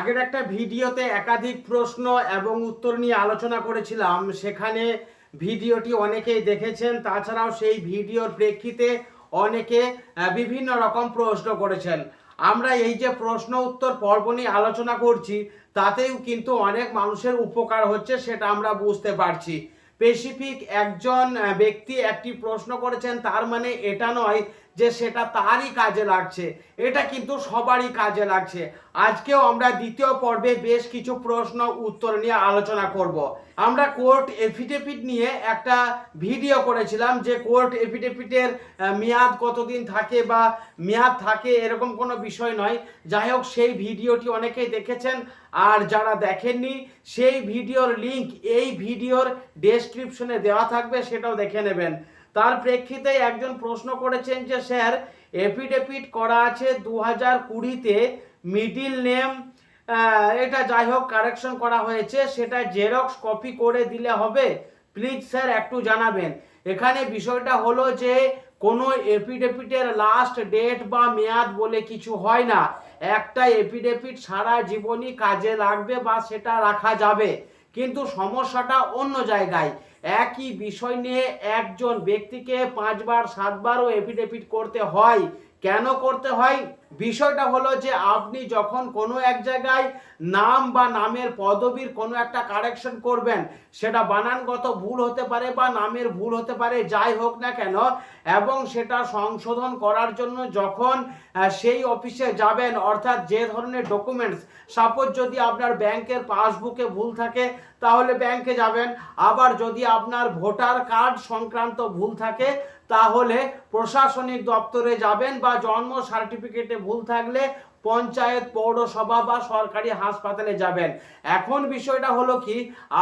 আগের একটা ভিডিওতে একাধিক প্রশ্ন এবং উত্তর নিয়ে আলোচনা করেছিলাম। সেখানে ভিডিওটি অনেকেই দেখেছেন, তাছাড়াও সেই ভিডিওর প্রেক্ষিতে অনেকে বিভিন্ন রকম প্রশ্ন করেছেন। আমরা এই যে প্রশ্ন উত্তর পর্ব নিয়ে আলোচনা করছি, তাতেও কিন্তু অনেক মানুষের উপকার হচ্ছে সেটা আমরা বুঝতে পারছি। স্পেসিফিক একজন ব্যক্তি একটি প্রশ্ন করেছেন, তার মানে এটা নয় যে সেটা তারই কাজে লাগছে, এটা কিন্তু সবারই কাজে লাগছে। আজকেও আমরা দ্বিতীয় পর্বে বেশ কিছু প্রশ্ন উত্তর নিয়ে আলোচনা করব। আমরা কোর্ট এফিডেভিট নিয়ে একটা ভিডিও করেছিলাম যে কোর্ট এফিডেভিটের মেয়াদ কতদিন থাকে বা মেয়াদ থাকে এরকম কোনো বিষয় নয়। যাই হোক, সেই ভিডিওটি অনেকেই দেখেছেন, আর যারা দেখেননি, সেই ভিডিওর লিংক এই ভিডিওর ডেসক্রিপশনে দেওয়া থাকবে, সেটাও দেখে নেবেন। তার প্রেক্ষিতে একজন প্রশ্ন করেছেন যে, স্যার, এফিডেভিট করা আছে দু হাজার কুড়িতে, মিডিল নেম এটা যাই হোক, কারেকশন করা হয়েছে, সেটা জেরক্স কপি করে দিলে হবে। প্লিজ, স্যার, একটু জানাবেন। এখানে বিষয়টা হলো যে, কোনো এফিডেভিটের লাস্ট ডেট বা মেয়াদ বলে কিছু হয় না। একটা এফিডেভিট সারা জীবনই কাজে লাগবে বা সেটা রাখা যাবে। কিন্তু সমস্যাটা অন্য জায়গায়। একই বিষয় নিয়ে একজন ব্যক্তিকে পাঁচবার, সাতবারও এফিডেভিট করতে হয়। কেন করতে হয়? বিষয়টা হলো যে আপনি যখন কোনো এক জায়গায় নাম বা নামের পদবীর কোনো একটা কারেকশন করবেন, সেটা বানানগত ভুল হতে পারে বা নামের ভুল হতে পারে, যাই হোক না কেন, এবং সেটা সংশোধন করার জন্য যখন সেই অফিসে যাবেন, অর্থাৎ যে ধরনের ডকুমেন্টস সাপোজ যদি আপনার ব্যাংকের পাসবুকে ভুল থাকে, তাহলে ব্যাংকে যাবেন। আবার যদি আপনার ভোটার কার্ড সংক্রান্ত ভুল থাকে, তাহলে প্রশাসনিক দপ্তরে যাবেন বা জন্ম সার্টিফিকেটে ভুল থাকলে পঞ্চায়েত পৌরসভা বা সরকারি হাসপাতালে যাবেন। এখন বিষয়টা হলো কি,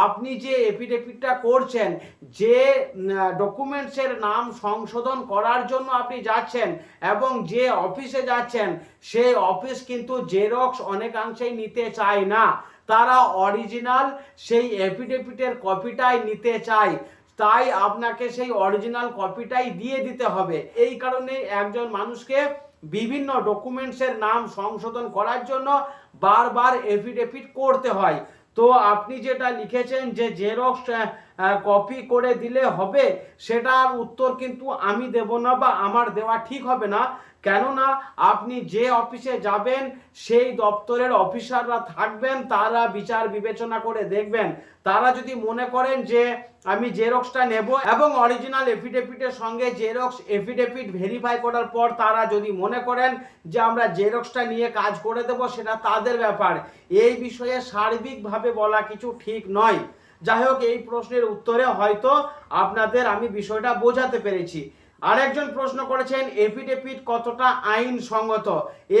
আপনি যে এফিডেভিটটা করছেন, যে ডকুমেন্টসের নাম সংশোধন করার জন্য আপনি যাচ্ছেন এবং যে অফিসে যাচ্ছেন, সেই অফিস কিন্তু জেরক্স অনেকাংশেই নিতে চায় না। তারা অরিজিনাল সেই এফিডেভিটের কপিটাই নিতে চায়। তাই আপনাকে সেই অরিজিনাল কপিটাই দিয়ে দিতে হবে। এই কারণে একজন মানুষকে বিভিন্ন ডকুমেন্টসের নাম সংশোধন করার জন্য বারবার এফিডেভিট করতে হয়। তো আপনি যেটা লিখেছেন যে জেরক্স কপি করে দিলে হবে, সেটার উত্তর কিন্তু আমি দেব না বা আমার দেওয়া ঠিক হবে না। কেননা আপনি যে অফিসে যাবেন, সেই দপ্তরের অফিসাররা থাকবেন, তারা বিচার বিবেচনা করে দেখবেন। তারা যদি মনে করেন যে আমি জেরক্সটা নেব এবং অরিজিনাল এফিডেভিটের সঙ্গে জেরক্স এফিডেভিট ভেরিফাই করার পর তারা যদি মনে করেন যে আমরা জেরক্সটা নিয়ে কাজ করে দেব, সেটা তাদের ব্যাপার। এই বিষয়ে সার্বিকভাবে বলা কিছু ঠিক নয়। যাই হোক, এই প্রশ্নের উত্তরে হয়তো আপনাদের আমি বিষয়টা বোঝাতে পেরেছি। আরেকজন প্রশ্ন করেছেন এফিডেভিট কতটা আইনসঙ্গত?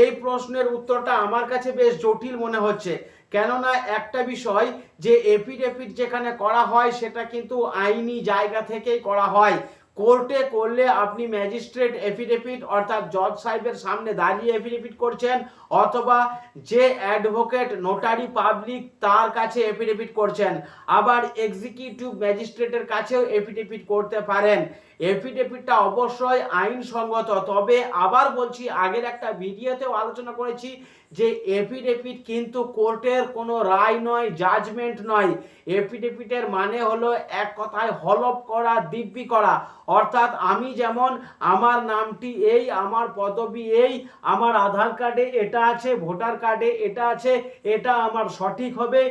এই প্রশ্নের উত্তরটা আমার কাছে বেশ জটিল মনে হচ্ছে। কেননা একটা বিষয়, যে এফিডেভিট যেখানে করা হয়, সেটা কিন্তু আইনি জায়গা থেকেই করা হয়। কোর্টে করলে আপনি ম্যাজিস্ট্রেট এফিডেভিট, অর্থাৎ জজ সাহেবের সামনে দাঁড়িয়ে এফিডেভিট করছেন, অথবা যে অ্যাডভোকেট, নোটারি পাবলিক তার কাছে এফিডেভিট করছেন। আবার এক্সিকিউটিভ ম্যাজিস্ট্রেটের কাছেও এফিডেভিট করতে পারেন। এফিডেভিটটা অবশ্যই আইনসঙ্গত। তবে আবার বলছি, আগের একটা ভিডিওতেও আলোচনা করেছি যে এফিডেভিট কিন্তু কোর্টের কোনো রায় নয় জাজমেন্ট নয়। এফিডেভিটের মানে হলো এক কথায় হলপ করা, দিব্যি করা। অর্থাৎ আমি যেমন, আমার নামটি এই, আমার পদবি এই, আমার আধার কার্ডে এটা আছে, ভোটার কার্ডে এটা আছে, এটা আমার সঠিক হবে।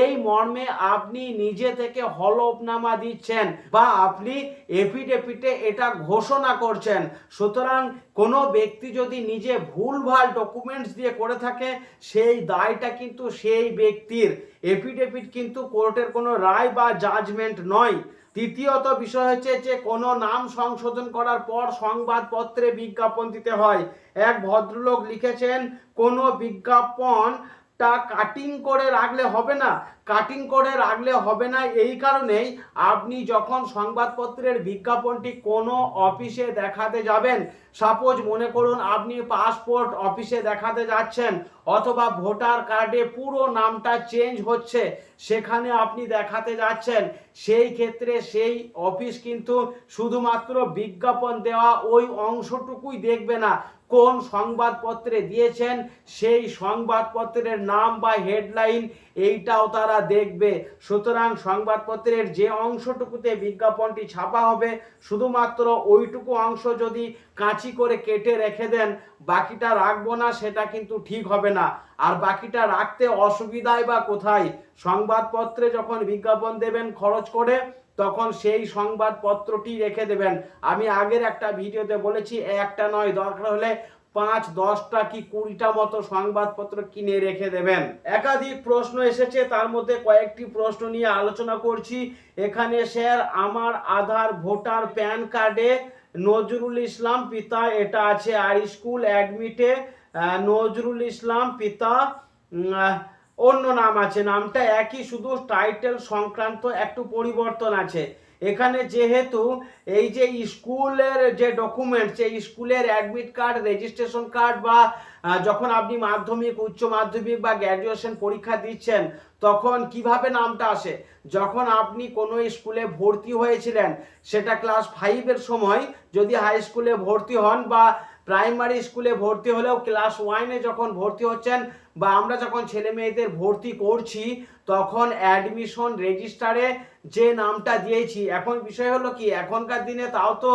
এই মর্মে আপনি নিজে থেকে হলফনামা দিচ্ছেন বা আপনি এফিডেভিটে এটা ঘোষণা করছেন। সুতরাং কোনো ব্যক্তি যদি নিজে ভুলভাল ডকুমেন্টস দিয়ে করে থাকে, সেই দায়টা কিন্তু সেই ব্যক্তির। এফিডেভিট কিন্তু কোর্টের কোনো রায় বা জাজমেন্ট নয়। তৃতীয়ত বিষয় হচ্ছে যে, কোনো নাম সংশোধন করার পর সংবাদপত্রে বিজ্ঞাপন দিতে হয়। এক ভদ্রলোক লিখেছেন, কোনো বিজ্ঞাপন টা কাটিং করে রাখলে হবে না। কাটিং করে রাখলে হবে না এই কারণেই আপনি যখন সংবাদপত্রের বিজ্ঞাপনটি কোনো অফিসে দেখাতে যাবেন সাপোজ মনে করুন আপনি পাসপোর্ট অফিসে দেখাতে যাচ্ছেন, অথবা ভোটার কার্ডে পুরো নামটা চেঞ্জ হচ্ছে, সেখানে আপনি দেখাতে যাচ্ছেন, সেই ক্ষেত্রে সেই অফিস কিন্তু শুধুমাত্র বিজ্ঞাপন দেওয়া ওই অংশটুকুই দেখবে না। কোন সংবাদপত্রে দিয়েছেন, সেই সংবাদপত্রের নাম বা হেডলাইন এইটাও তারা দেখবে। সুতরাং সংবাদপত্রের যে অংশটুকুতে বিজ্ঞাপনটি ছাপা হবে, শুধুমাত্র ওইটুকু অংশ যদি কাঁচি করে কেটে রেখে দেন, বাকিটা রাখব না, সেটা কিন্তু ঠিক হবে না। আর বাকিটা রাখতে অসুবিধায় বা কোথায়? সংবাদপত্রে যখন বিজ্ঞাপন দেবেন খরচ করে তখন সেই সংবাদপত্রটি রেখে দেবেন। আমি আগের একটা ভিডিওতে বলেছি, একটা নয়, দরকার হলে পাঁচ, দশটা কি কুড়িটা মতো সংবাদপত্র কিনে রেখে দেবেন। একাধিক প্রশ্ন এসেছে, তার মধ্যে কয়েকটি প্রশ্ন নিয়ে আলোচনা করছি। এখানে স্যার, আমার আধার, ভোটার, প্যান কার্ডে নজরুল ইসলাম পিতা, এটা আছে আর স্কুল অ্যাডমিটে। নজরুল ইসলাম পিতা অন্য নাম আছে, নামটা একই, শুধু টাইটেল সংক্রান্ত একটু পরিবর্তন আছে। এখানে যেহেতু এই যে স্কুলের যে ডকুমেন্ট সেই স্কুলের অ্যাডমিট কার্ড রেজিস্ট্রেশন কার্ড বা যখন আপনি মাধ্যমিক, উচ্চ মাধ্যমিক বা গ্র্যাজুয়েশন পরীক্ষা দিচ্ছেন, তখন কীভাবে নামটা আসে? যখন আপনি কোনো স্কুলে ভর্তি হয়েছিলেন, সেটা ক্লাস ফাইভের সময় যদি হাই স্কুলে ভর্তি হন বা প্রাইমারি স্কুলে ভর্তি হলেও ক্লাস ওয়ানে যখন ভর্তি হচ্ছেন বা আমরা যখন ছেলে মেয়েদের ভর্তি করছি, তখন অ্যাডমিশন রেজিস্টারে যে নামটা দিয়েছি। এখন বিষয় হলো কি, এখনকার দিনে তাও তো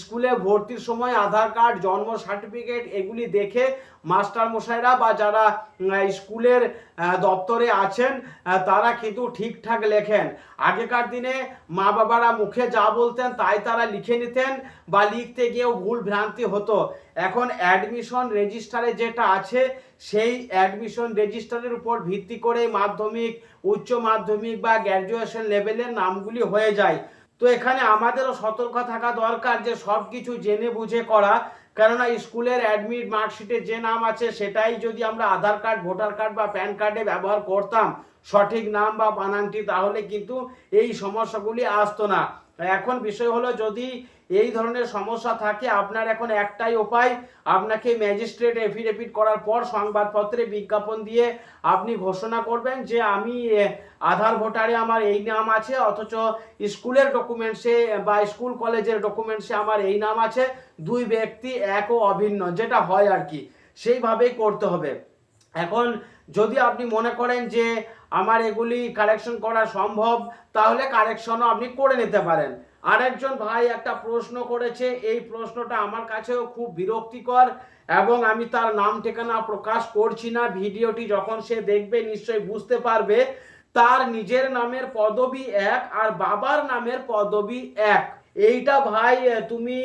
স্কুলে ভর্তির সময় আধার কার্ড জন্ম সার্টিফিকেট এগুলি দেখে মাস্টার মশাইরা বা যারা স্কুলের দপ্তরে আছেন তারা কিন্তু ঠিকঠাক লেখেন। আগেকার দিনে মা বাবারা মুখে যা বলতেন তাই তারা লিখে নিতেন বা লিখতে গিয়েও ভুল ভ্রান্তি হতো। এখন অ্যাডমিশন রেজিস্টারে যেটা আছে, সেই অ্যাডমিশন রেজিস্টারের উপর ভিত্তি করে মাধ্যমিক, উচ্চ মাধ্যমিক বা গ্র্যাজুয়েশন লেভেলের নামগুলি হয়ে যায়। তো এখানে আমাদেরও সতর্ক থাকা দরকার যে সব কিছু জেনে বুঝে করা কেননা স্কুলের অ্যাডমিট মার্কশিটে যে নাম আছে সেটাই যদি আমরা আধার কার্ড ভোটার কার্ড বা প্যান কার্ডে ব্যবহার করতাম সঠিক নাম বা বানানটি, তাহলে কিন্তু এই সমস্যাগুলি আসতো না। এখন বিষয় হলো, যদি এই ধরনের সমস্যা থাকে, আপনার এখন একটাই উপায়, আপনাকে ম্যাজিস্ট্রেট এফিডেভিট করার পর সংবাদপত্রে বিজ্ঞাপন দিয়ে আপনি ঘোষণা করবেন যে, আমি আধার ভোটারে আমার এই নাম আছে, অথচ স্কুলের ডকুমেন্টসে বা স্কুল কলেজের ডকুমেন্টসে আমার এই নাম আছে। দুই ব্যক্তি এক ও অভিন্ন, যেটা হয় আর কি। সেইভাবেই করতে হবে। এখন যদি আপনি মনে করেন যে আমার এগুলি কারেকশন করা সম্ভব, তাহলে কারেকশনও আপনি করে নিতে পারেন। আরেকজন ভাই একটা প্রশ্ন করেছে, এই প্রশ্নটা আমার কাছেও খুব বিরক্তিকর এবং আমি তার নাম ঠিকানা প্রকাশ করছি না। ভিডিওটি যখন সে দেখবে নিশ্চয়ই বুঝতে পারবে। তার নিজের নামের পদবি এক আর বাবার নামের পদবি এক। এইটা ভাই, তুমি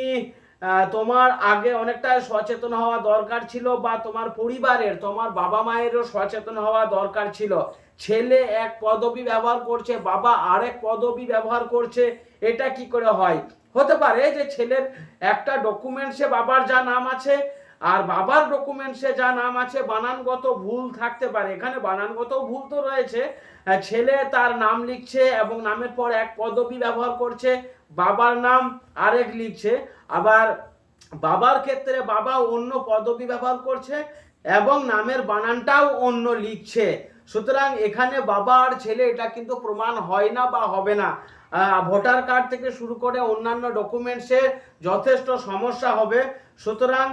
তোমার আগে অনেকটা সচেতন হওয়া দরকার ছিল বা তোমার পরিবারের, তোমার বাবা মায়েরও সচেতন হওয়া দরকার ছিল। ছেলে এক পদবি ব্যবহার করছে, বাবা আরেক পদবি ব্যবহার করছে, এটা কি করে হয়? হতে পারে যে ছেলের একটা ডকুমেন্টসে বাবার যা নাম আছে, আর বাবার ডকুমেন্টসে যা নাম আছে, বানানগত ভুল থাকতে পারে। এখানে বানানগত ভুল তো রয়েছে। ছেলে তার নাম লিখছে এবং নামের পর এক পদবি ব্যবহার করছে, বাবার নাম আরেক লিখছে। আবার বাবার ক্ষেত্রে বাবা অন্য পদবি ব্যবহার করছে এবং নামের বানানটাও অন্য লিখছে। সুতরাং এখানে বাবা আর ছেলে, এটা কিন্তু প্রমাণ হয় না বা হবে না। ভোটার কার্ড থেকে শুরু করে অন্যান্য ডকুমেন্টসে যথেষ্ট সমস্যা হবে। সুতরাং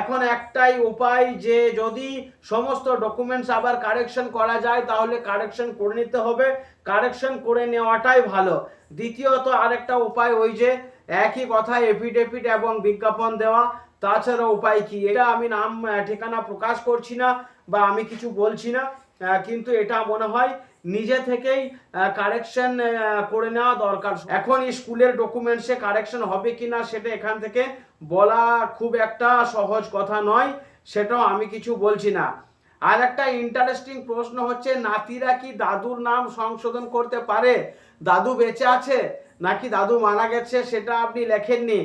এখন একটাই উপায় যে যদি সমস্ত ডকুমেন্টস আবার কারেকশন করা যায়, তাহলে কারেকশন করে নিতে হবে। কারেকশন করে নেওয়াটাই ভালো। দ্বিতীয়ত আরেকটা উপায় ওই যে একই কথা এফিডেভিট এবং বিজ্ঞাপন দেওয়া। তাছাড়া উপায় কি? এটা আমি নাম ঠিকানা প্রকাশ করছি না বা আমি কিছু বলছি না কিন্তু এটা মনে হয় নিজে থেকেই কারেকশন করে নেওয়া দরকার। এখন স্কুলের ডকুমেন্টসে কারেকশন হবে কি না সেটা এখান থেকে বলা খুব একটা সহজ কথা নয়, সেটাও আমি কিছু বলছি না। আর একটা ইন্টারেস্টিং প্রশ্ন হচ্ছে, নাতিরা কি দাদুর নাম সংশোধন করতে পারে? দাদু বেঁচে আছে? নাকি দাদু মারা গেছে সেটা আপনি লেখেননি?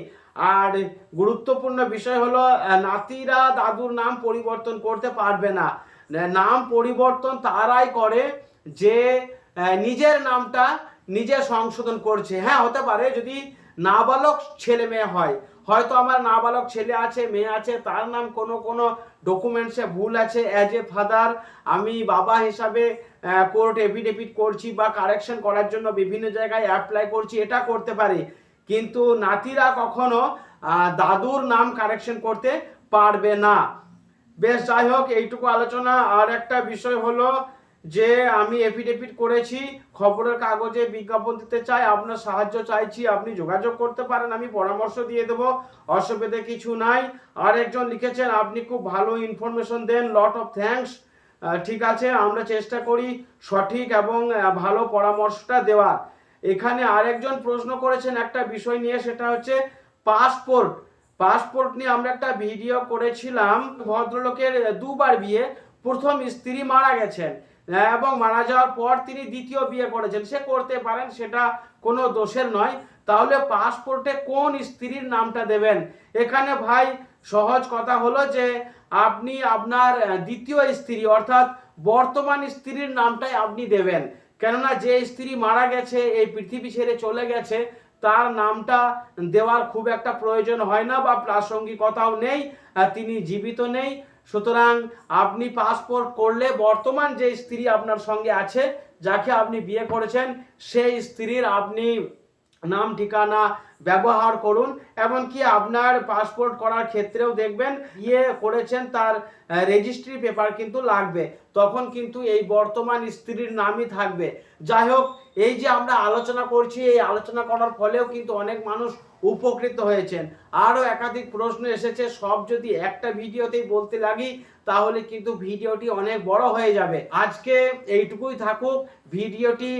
আর গুরুত্বপূর্ণ বিষয় হলো নাতিরা দাদুর নাম পরিবর্তন করতে পারবে না। নাম পরিবর্তন তারাই করে যে নিজের নামটা নিজে সংশোধন করছে। হ্যাঁ হতে পারে যদি নাবালক ছেলে মেয়ে হয়। হয়তো আমার নাবালক ছেলে আছে, মেয়ে আছে, তার নাম কোনো কোনো ডকুমেন্টসে ভুল আছে। অ্যাজ এ ফাদার আমি বাবা হিসাবে কোর্ট এফিডেভিট করছি বা কারেকশন করার জন্য বিভিন্ন জায়গায় অ্যাপ্লাই করছি, এটা করতে পারি। কিন্তু নাতিরা কখনো দাদুর নাম কারেকশন করতে পারবে না। বেশ, যাই হোক, এইটুকু আলোচনা। আর একটা বিষয় হলো যে আমি এফিডেভিট করেছি, খবরের কাগজে বিজ্ঞাপন দিতে চাই, আপনার সাহায্য চাইছি, আপনি যোগাযোগ করতে পারেন, আমি পরামর্শ দিয়ে দেব, অসুবিধে কিছু নাই। আর একজন লিখেছেন, আপনি খুব ভালো ইনফরমেশন দেন লট অফ থ্যাঙ্কস ঠিক আছে, আমরা চেষ্টা করি সঠিক এবং ভালো পরামর্শটা দেওয়ার। এখানে আরেকজন প্রশ্ন করেছেন একটা বিষয় নিয়ে, সেটা হচ্ছে পাসপোর্ট পাসপোর্ট নিয়ে আমরা একটা ভিডিও করেছিলাম, ভদ্রলোকের দুবার বিয়ে, প্রথম স্ত্রী মারা গেছেন। এবং মারা যাওয়ার পর তিনি দ্বিতীয় বিয়ে করেছেন। সে করতে পারেন, সেটা কোনো দোষের নয়। তাহলে পাসপোর্টে কোন স্ত্রীর নামটা দেবেন? এখানে ভাই, সহজ কথা হলো যে আপনি আপনার দ্বিতীয় স্ত্রী, অর্থাৎ বর্তমান স্ত্রীর নামটাই আপনি দেবেন। কেননা যে স্ত্রী মারা গেছে, এই পৃথিবী ছেড়ে চলে গেছে, তার নামটা দেওয়ার খুব একটা প্রয়োজন হয় না বা প্রাসঙ্গিকতাও নেই তিনি জীবিত নেই। সুতরাং আপনি পাসপোর্ট করলে বর্তমান যে স্ত্রী আপনার সঙ্গে আছে, যাকে আপনি বিয়ে করেছেন, সেই স্ত্রীর আপনি নাম, ঠিকানা ব্যবহার করুন। এমনকি আপনার পাসপোর্ট করার ক্ষেত্রেও দেখবেন ইয়ে করেছেন তার রেজিস্ট্রি পেপার কিন্তু লাগবে। তখন কিন্তু এই বর্তমান স্ত্রীর নামই থাকবে। যাই হোক, এই যে আমরা আলোচনা করছি, এই আলোচনা করার ফলেও কিন্তু অনেক মানুষ উপকৃত হয়েছেন। আরও একাধিক প্রশ্ন এসেছে, সব যদি একটা ভিডিওতেই বলতে লাগি, তাহলে কিন্তু ভিডিওটি অনেক বড় হয়ে যাবে। আজকে এইটুকুই থাকুক। ভিডিওটি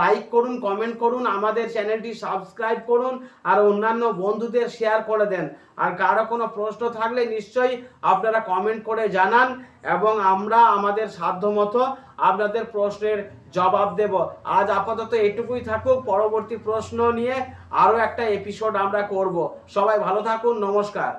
লাইক করুন কমেন্ট করুন, আমাদের চ্যানেলটি সাবস্ক্রাইব করুন, আর অন্যান্য বন্ধুদের শেয়ার করে দেন। আর কারও কোনো প্রশ্ন থাকলে নিশ্চয়ই আপনারা কমেন্ট করে জানান, এবং আমরা আমাদের সাধ্যমতো আপনাদের প্রশ্নের জবাব দেব। আজ আপাতত এটুকুই থাকুক, পরবর্তী প্রশ্ন নিয়ে আরও একটা এপিসোড আমরা করব। সবাই ভালো থাকুন, নমস্কার।